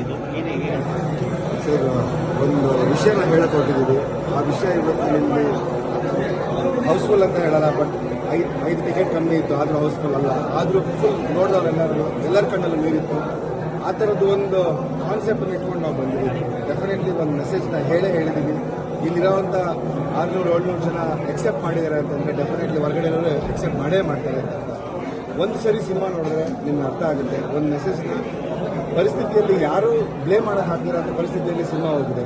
ಇದು? ಸರ್, ಒಂದು ವಿಷಯನ ಹೇಳಕ್ ಹೊರಟಿದ್ದೀವಿ ಆ ವಿಷಯ ಇವತ್ತು ನಿಮಗೆ ಹೌಸ್ಫುಲ್ ಅಂತ ಹೇಳಲ್ಲ, ಬಟ್ ಐದು ಐದು ಟಿಕೆಟ್ ಕಮ್ಮಿ ಇತ್ತು, ಆದರೂ ಹೌಸ್ಫುಲ್ ಅಲ್ಲ. ಆದರೂ ಫುಲ್ ನೋಡಿದವರೆಲ್ಲರೂ ಎಲ್ಲರ ಕಣ್ಣಲ್ಲೂ ನೀರಿತ್ತು ಆ ಥರದ್ದು ಒಂದು ಕಾನ್ಸೆಪ್ಟನ್ನು ಇಟ್ಕೊಂಡು ನಾವು ಬಂದಿದ್ದೀವಿ. ಡೆಫಿನೆಟ್ಲಿ ಒಂದು ಮೆಸೇಜ್ನ ಹೇಳೇ ಹೇಳಿದ್ದೀವಿ. ಇಲ್ಲಿರೋವಂಥ ಆರುನೂರು, ಏಳ್ನೂರು ಜನ ಎಕ್ಸೆಪ್ಟ್ ಮಾಡಿದ್ದಾರೆ ಅಂತಂದರೆ ಡೆಫಿನೆಟ್ಲಿ ಹೊರಗಡೆ ಎಕ್ಸೆಪ್ಟ್ ಮಾಡೇ ಮಾಡ್ತಾರೆ. ಒಂದು ಸರಿ ಸಿನಿಮಾ ನೋಡಿದ್ರೆ ನಿಮ್ಗೆ ಅರ್ಥ ಆಗುತ್ತೆ. ಒಂದು ಮೆಸೇಜ್ನ ಪರಿಸ್ಥಿತಿಯಲ್ಲಿ ಯಾರು ಬ್ಲೇಮ್ ಮಾಡೋಕೆ ಹಾಕಿರೋ ಅಂತ ಪರಿಸ್ಥಿತಿಯಲ್ಲಿ ಸಿನಿಮಾ ಹೋಗಿದೆ.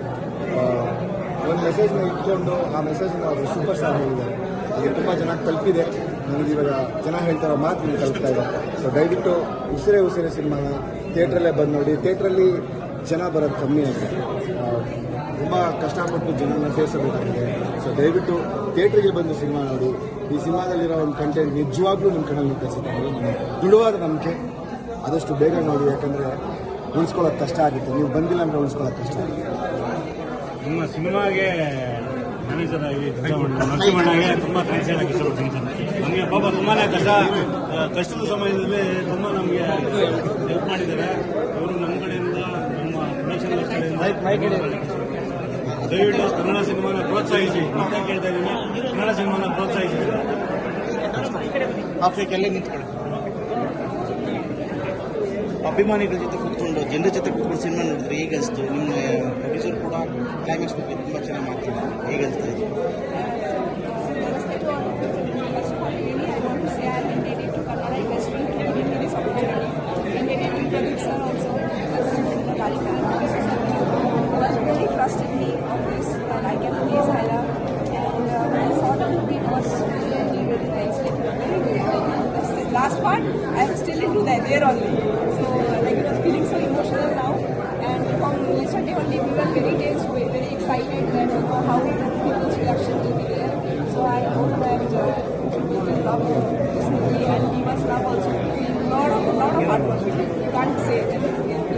ಒಂದು ಮೆಸೇಜ್ನ ಇಟ್ಕೊಂಡು ಆ ಮೆಸೇಜ್ನ ಅವರು ಸೂಪರ್ ಸ್ಟಾರ್ ಹೇಳಿದ್ದಾರೆ ಅದಕ್ಕೆ ತುಂಬ ಚೆನ್ನಾಗಿ ತಲುಪಿದೆ. ನನಗೆ ಇವಾಗ ಜನ ಹೇಳ್ತಾರೋ ಮಾತು ನೀವು ತಲುಪ್ತಾ ಇದೆ. ಸೊ ದಯವಿಟ್ಟು ಉಸಿರೇ ಉಸಿರೇ ಸಿನಿಮಾನ ಥಿಯೇಟ್ರಲ್ಲೇ ಬಂದು ನೋಡಿ. ಥಿಯೇಟ್ರಲ್ಲಿ ಜನ ಬರೋದು ಕಮ್ಮಿ ಆಗಿದೆ. ತುಂಬ ಕಷ್ಟಪಟ್ಟು ಜನನ ಸೇರಿಸಬೇಕಾಗಿದೆ. ಸೊ ದಯವಿಟ್ಟು ಥಿಯೇಟ್ರಿಗೆ ಬಂದು ಸಿನಿಮಾ ನೋಡಿ. ಈ ಸಿನಿಮಾದಲ್ಲಿರೋ ಒಂದು ಕಂಟೆಂಟ್ ನಿಜವಾಗ್ಲೂ ನಿಮ್ಮ ಕಣ್ಣಲ್ಲಿ ಕಲಿಸುತ್ತೆ ದೃಢವಾದ ನಂಬಿಕೆ. ಆದಷ್ಟು ಬೇಗ ನೋಡಿ ಯಾಕಂದರೆ ಉಳಿಸ್ಕೊಳ್ಳೋಕೆ ಕಷ್ಟ ಆಗುತ್ತೆ. ನೀವು ಬಂದಿಲ್ಲ ಅಂದರೆ ಉಳಿಸ್ಕೊಳ್ಳೋಕೆ ಕಷ್ಟ ಆಗುತ್ತೆ. ನಿಮ್ಮ ಸಿನಿಮಾಗೆ ಮ್ಯಾನೇಜರ್ ಆಗಿ ನರಸಿಂಹಣ್ಣಗೆ ತುಂಬಾ ಥ್ಯಾಂಕ್ಸ್ ಹೇಳಕ್ಕೆ ಇಷ್ಟಪಡ್ತೀನಿ ಸರ್ ನಮಗೆ ಪಾಪ ತುಂಬಾನೇ ಕಷ್ಟ. ಕಷ್ಟದ ಸಮಯದಲ್ಲಿ ತುಂಬ ನಮಗೆ ಹೆಲ್ಪ್ ಮಾಡಿದ್ದಾರೆ. ಅವರು ನಮ್ಮ ಕಡೆಯಿಂದ ನಮ್ಮ ಪ್ರೊಡಕ್ಷನ್ ಕಡೆಯಿಂದ ದಯವಿಟ್ಟು ಕನ್ನಡ ಸಿನಿಮಾನ ಪ್ರೋತ್ಸಾಹಿಸಿ. ಮತ್ತೆ ಕೇಳ್ತಾ ಇದ್ದೀನಿ. ಕನ್ನಡ ಸಿನಿಮಾನ ಪ್ರೋತ್ಸಾಹಿಸಿ. ಆಫ್ರಿಕಲ್ಲೇ ನಿಂತ್ಕೊಳ್ಳಿ. ಅಭಿಮಾನಿಗಳ ಜೊತೆ ಕೂತ್ಕೊಂಡು ಜನರ ಜೊತೆ ಕೂತ್ಕೊಂಡು ಸಿನಿಮಾ ನೋಡಿದ್ರೆ ಹೇಗೆ ಅನಿಸ್ತು? ನಿಮ್ಮ ಪ್ರೊಡ್ಯೂಸರ್ ಕೂಡ ಕ್ಲೈಮ್ಯಾಕ್ಸ್ ಬಗ್ಗೆ ತುಂಬ ಚೆನ್ನಾಗಿ ಮಾಡ್ತಿದ್ದಾರೆ ಹೇಗೆ ಅನಿಸ್ತಾ ಇದೆ last part, all of still First of all, really, can't say anything.